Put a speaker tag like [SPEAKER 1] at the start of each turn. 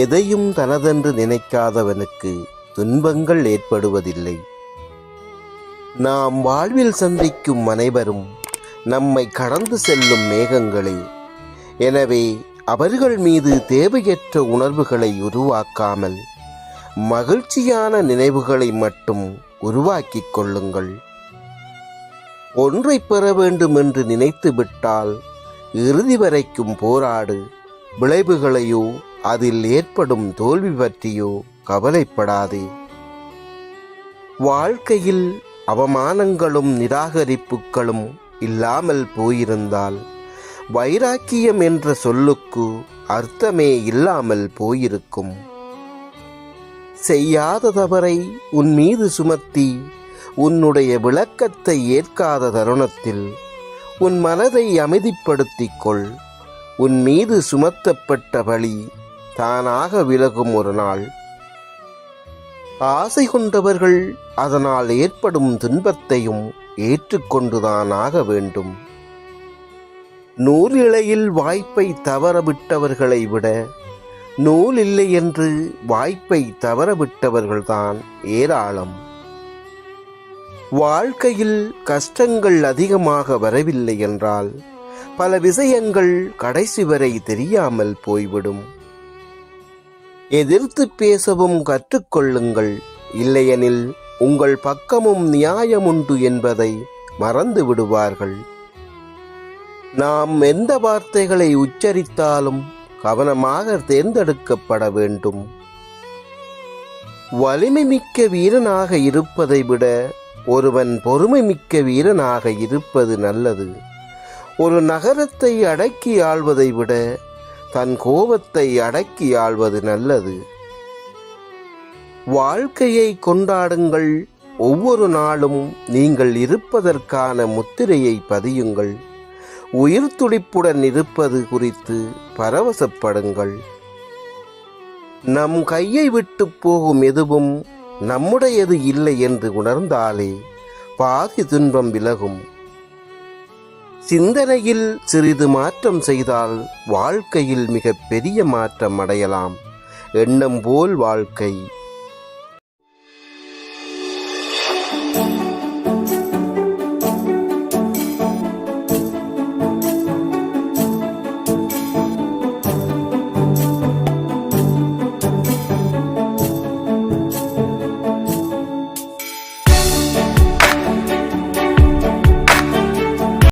[SPEAKER 1] எதையும் தனதென்று நினைக்காதவனுக்கு துன்பங்கள் ஏற்படுவதில்லை. நாம் வாழ்வில் சந்திக்கும் அனைவரும் நம்மை கடந்து செல்லும் மேகங்களே. எனவே அவர்கள் மீது தேவையற்ற உணர்வுகளை உருவாக்காமல் மகிழ்ச்சியான நினைவுகளை மட்டும் உருவாக்கிக் கொள்ளுங்கள். ஒன்றை பெற வேண்டும் என்று நினைத்து விட்டால் இறுதி வரைக்கும் போராடு விளைவுகளையோ அதில் ஏற்படும் தோல்வி பற்றியோ கவலைப்படாதே. வாழ்க்கையில் அவமானங்களும் நிராகரிப்புகளும் இல்லாமல் போயிருந்தால் வைராக்கியம் என்ற சொல்லுக்கு அர்த்தமே இல்லாமல் போயிருக்கும். செய்யாத தவறை உன் மீது சுமத்தி உன்னுடைய விளக்கத்தை ஏற்காத தருணத்தில் உன் மனதை அமைதிப்படுத்திக் கொள். உன் மீது சுமத்தப்பட்ட வழி தானாக விலகும் ஒரு நாள். ஆசை கொண்டவர்கள் அதனால் ஏற்படும் துன்பத்தையும் ஏற்றுக்கொண்டுதான் ஆக வேண்டும். நூல் வாய்ப்பை தவறவிட்டவர்களை விட நூல் இல்லை என்று வாய்ப்பை தவறவிட்டவர்கள்தான் ஏராளம். வாழ்க்கையில் கஷ்டங்கள் அதிகமாக வரவில்லை என்றால் பல விஷயங்கள் கடைசி வரை தெரியாமல் போய்விடும். எதிர்த்து பேசவும் கற்றுக்கொள்ளுங்கள். இல்லையெனில் உங்கள் பக்கமும் நியாயமுண்டு என்பதை மறந்து விடுவார்கள். நாம் எந்த வார்த்தைகளை உச்சரித்தாலும் கவனமாக தேர்ந்தெடுக்கப்பட வேண்டும். வலிமை மிக்க வீரனாக இருப்பதை விட ஒருவன் பொறுமை மிக்க வீரனாக இருப்பது நல்லது. ஒரு நகரத்தை அடக்கி ஆள்வதை விட தன் கோபத்தை அடக்கி ஆள்வது நல்லது. வாழ்க்கையை கொண்டாடுங்கள். ஒவ்வொரு நாளும் நீங்கள் இருப்பதற்கான முத்திரையை பதியுங்கள். உயிர் துடிப்புடன் இருப்பது குறித்து பரவசப்படுங்கள். நம் கையை விட்டு போகும் எதுவும் நம்முடையது இல்லை என்று உணர்ந்தாலே பாதி துன்பம் விலகும். சிந்தனையில் சிறிது மாற்றம் செய்தால் வாழ்க்கையில் மிக பெரிய மாற்றம் அடையலாம். எண்ணம் போல் வாழ்க்கை.